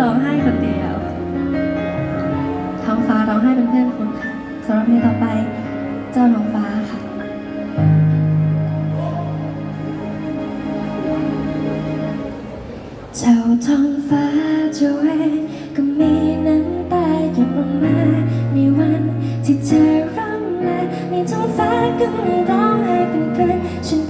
ร้องไห้คนเดียว ท้องฟ้าร้องไห้เป็นเพื่อนคุณค่ะสำหรับเพลงต่อไป เจ้าท้องฟ้าค่ะเจ้าท้องฟ้าจะเวก็มีน้ำตาหยดลงมาในวันที่เธอร้องไห้ในท้องฟ้าก็ร้องไห้เป็นเพื่อนฉัน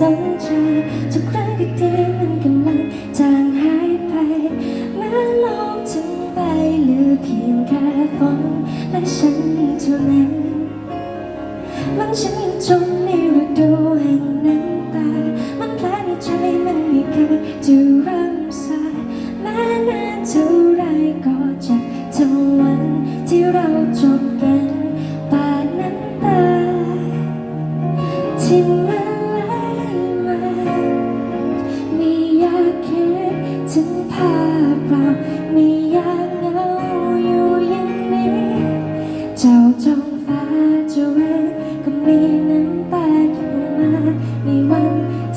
สนใจทุกครั้งที่ดีมันกำลังจางหายไปเมื่อโลกจึงไปเหลือเพียงแค่ฝนและฉันเท่านั้นมันฉันยังจมใน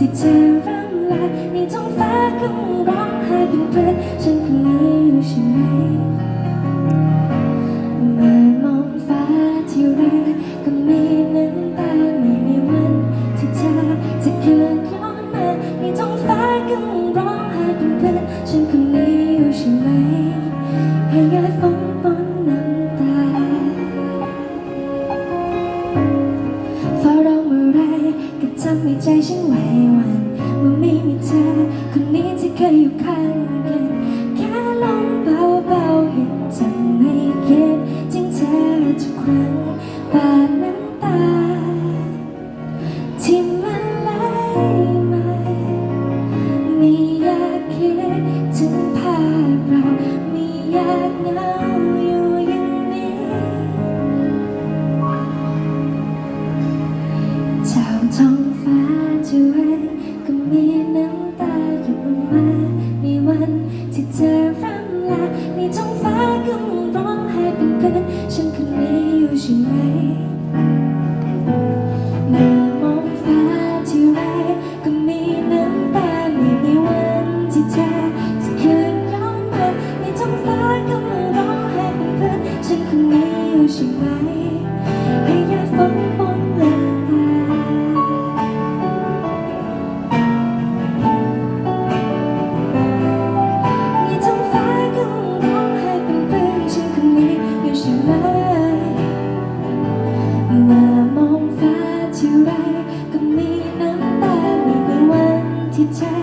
ที่เธอร่ำลาในท้องฟ้าก็ร้องไห้เป็นเพื่อนฉันคนนี้อยู่ใช่ไหมเมื่อมองฟ้าที่ไรก็มีน้ำตาไม่มีวันที่เธอจะคืนย้อนมาในท้องฟ้าก็ร้องไห้เป็นเพื่อนฉันคนนี้อยู่ใช่ไหมให้ยายฝน ให้ใจฉันไหวหวั่นเมื่อไม่มีเธอคนนี้ที่เคยอยู่ข้างกันแค่ลมเบาๆเห็นทำให้คิดถึงเธอทุกครั้งปาดน้ำตาที่มันไหล จะไรก็มีน้ำตาหยดลงมาในวันที่เธอร่ำลาในท้องฟ้าก็ร้องไห้เป็นเพื่อนฉันคนนี้อยู่ใช่ไหม ที่ไร